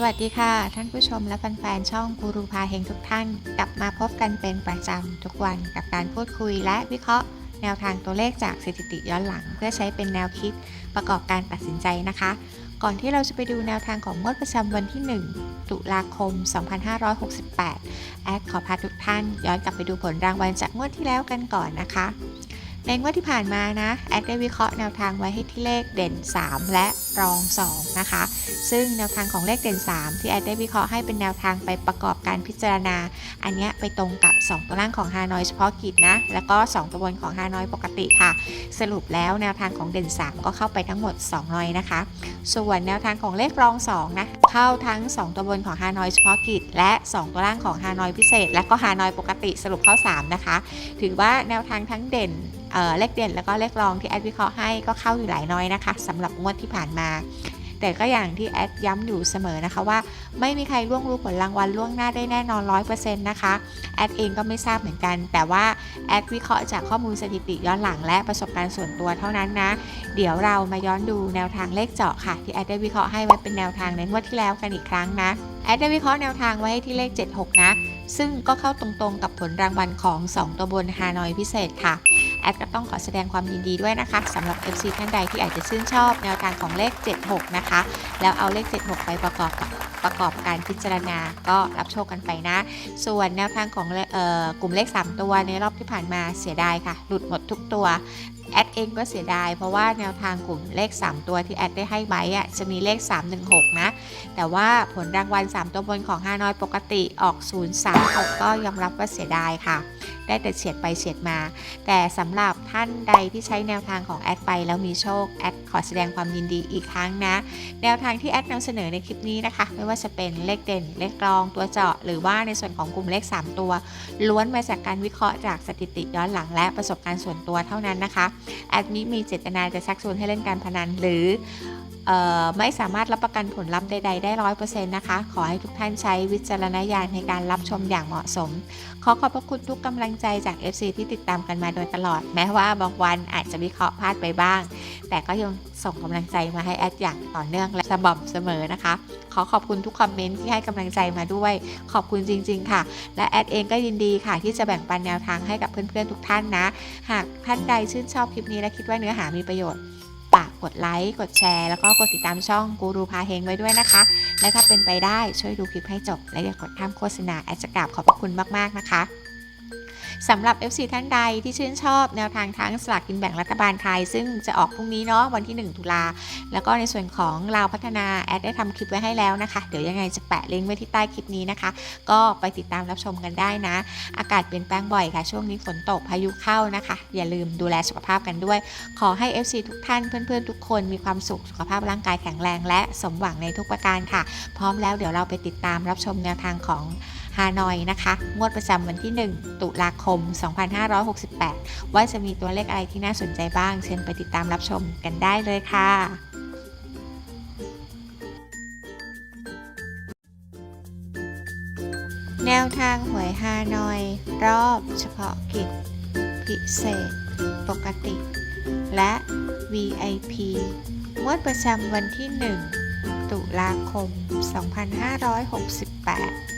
สวัสดีค่ะ ท่านผู้ชมและแฟนๆช่องกูรูพาเฮงทุกท่าน กลับมาพบกันเป็นประจำทุกวันกับการพูดคุยและวิเคราะห์ แนวทางตัวเลขจากสถิติย้อนหลัง เพื่อใช้เป็นแนวคิดประกอบการตัดสินใจนะคะ ก่อนที่เราจะไปดูแนวทางของงวดประจำวันที่ 1 ตุลาคม 2568 แอดขอพาทุกท่าน ย้อนกลับไปดูผลรางวัลจากงวดที่แล้วกันก่อนนะคะ ในงวดที่ผ่านมานะแอดได้วิเคราะห์แนวทางไว้ให้ที่เลขเด่น 3 และรอง 2 นะคะ ซึ่งแนวทางของเลขเด่น 3 ที่แอดได้วิเคราะห์ให้เป็นแนวทางไปประกอบการพิจารณา อันเนี้ยไปตรงกับ 2 ตัวล่างของฮานอยเฉพาะกิจนะ แล้วก็ 2 ตัวบนของฮานอยปกติค่ะ สรุปแล้วแนวทางของเด่น 3 ก็เข้าไปทั้งหมด2นอยนะคะ ส่วนแนวทางของเลขรอง 2 นะเข้าทั้ง 2 ตัวบนของฮานอยเฉพาะกิจ และ 2 ตัวล่างของฮานอยพิเศษ และก็ฮานอยปกติสรุปเข้า 3 นะคะ ถือว่าแนวทางทั้งเด่น เลขเด่นแล้วก็เลขรองที่แอดวิเคราะห์ให้ก็เข้าอยู่หลายน้อยนะคะสำหรับงวดที่ผ่านมา แต่ก็อย่างที่แอดย้ำอยู่เสมอนะคะว่า ไม่มีใครล่วงรู้ผลรางวัลล่วงหน้าได้แน่นอน 100%นะคะแอดเองก็ไม่ทราบเหมือนกัน แต่ว่าแอดวิเคราะห์จากข้อมูลสถิติย้อนหลังและประสบการณ์ส่วนตัวเท่านั้นนะ เดี๋ยวเรามาย้อนดูแนวทางเลขเจาะค่ะ ที่แอดได้วิเคราะห์ให้ไว้เป็นแนวทางในงวดที่แล้วกันอีกครั้งนะแอดได้วิเคราะห์แนวทางไว้ให้ที่เลข 76 นะ ซึ่งก็เข้าตรงๆกับผลรางวัลของ 2 ตัวบนฮานอยพิเศษค่ะ ดก็ต้องขอแสดงความยินดีด้วยนะคะสำหรับ FC ท่านใดที่อาจจะชื่นชอบแนวทางของเลข 76 นะคะ แล้วเอาเลข 76 ไปประกอบกับประกอบการพิจารณาก็รับโชคกันไปนะ ส่วนแนวทางของออกลุ่มเลข 3 ตัวในรอบที่ผ่านมาเสียดายค่ะ หลุดหมดทุกตัว แอดเองก็เสียดาย เพราะว่าแนวทางกลุ่มเลข 3 ตัวที่แอดได้ให้ไว้อะจะมีเลข 316 นะ แต่ว่าผลรางวัล 3 ตัวบนของฮานอยปกติออก 036 ก็ยอมรับว่าเสียดายค่ะ ได้แต่เฉียดไปเฉียดมา แต่สำหรับท่านใดที่ใช้แนวทางของแอดไปแล้วมีโชค แอดขอแสดงความยินดีอีกครั้งนะ แนวทางที่แอดนำเสนอในคลิปนี้นะคะ ไม่ว่าจะเป็นเลขเด่น เลขกรองตัวเจาะ หรือว่าในส่วนของกลุ่มเลข 3 ตัว ล้วนมาจากการวิเคราะห์จากสถิติย้อนหลังและประสบการณ์ส่วนตัวเท่านั้นนะคะแอดมิมีเจตนาจะชักชวนให้เล่นการพนันหรือเออ ไม่สามารถรับประกันผลลัพธ์ใด ๆ ได้ร้อยเปอร์เซ็นต์นะคะ ขอให้ทุกท่านใช้วิจารณญาณในการรับชมอย่างเหมาะสม ขอขอบพระคุณทุกกำลังใจจาก FC ที่ติดตามกันมาโดยตลอด แม้ว่าบางวันอาจจะวิเคราะห์พลาดไปบ้าง แต่ก็ยังส่งกำลังใจมาให้แอดอย่างต่อเนื่องและสม่ำเสมอนะคะ ขอขอบคุณทุกคอมเมนต์ที่ให้กำลังใจมาด้วย ขอบคุณจริง ๆ ค่ะ และแอดเองก็ยินดีค่ะ ที่จะแบ่งปันแนวทางให้กับเพื่อนๆทุกท่านนะ หากท่านใดชื่นชอบคลิปนี้และคิดว่าเนื้อหามีประโยชน์ากกดไลค์ กดแชร์ แล้วก็กดติดตามช่องกูรูพาเฮงไว้ด้วยนะคะ และถ้าเป็นไปได้ช่วยดูคลิปให้จบ และอย่ากดข้ามโฆษณาแอดจะกราบขอบพระคุณมากๆนะคะ สำหรับ FC ท่านใดที่ชื่นชอบแนวทางทั้งสลากกินแบ่งรัฐบาลไทย ซึ่งจะออกพรุ่งนี้เนาะวันที่ 1 ตุลา แล้วก็ในส่วนของลาวพัฒนาแอดได้ทำคลิปไว้ให้แล้วนะคะ เดี๋ยวยังไงจะแปะลิงก์ไว้ที่ใต้คลิปนี้นะคะ ก็ไปติดตามรับชมกันได้นะ อากาศเปลี่ยนแปลงบ่อยค่ะ ช่วงนี้ฝนตกพายุเข้านะคะ อย่าลืมดูแลสุขภาพกันด้วย ขอให้ FC ทุกท่านเพื่อนๆ ทุกคนมีความสุขสุขภาพร่างกายแข็งแรง และสมหวังในทุกประการค่ะ พร้อมแล้วเดี๋ยวเราไปติดตามรับชมแนวทางของ ฮานอยนะคะ งวดประจำวันที่ 1 ตุลาคม 2568 ว่าจะมีตัวเลขอะไรที่น่าสนใจบ้าง เชิญไปติดตามรับชมกันได้เลยค่ะแนวทางหวยฮานอย รอบเฉพาะกิจ พิเศษ ปกติ และ VIP งวดประจำวันที่ 1 ตุลาคม 2568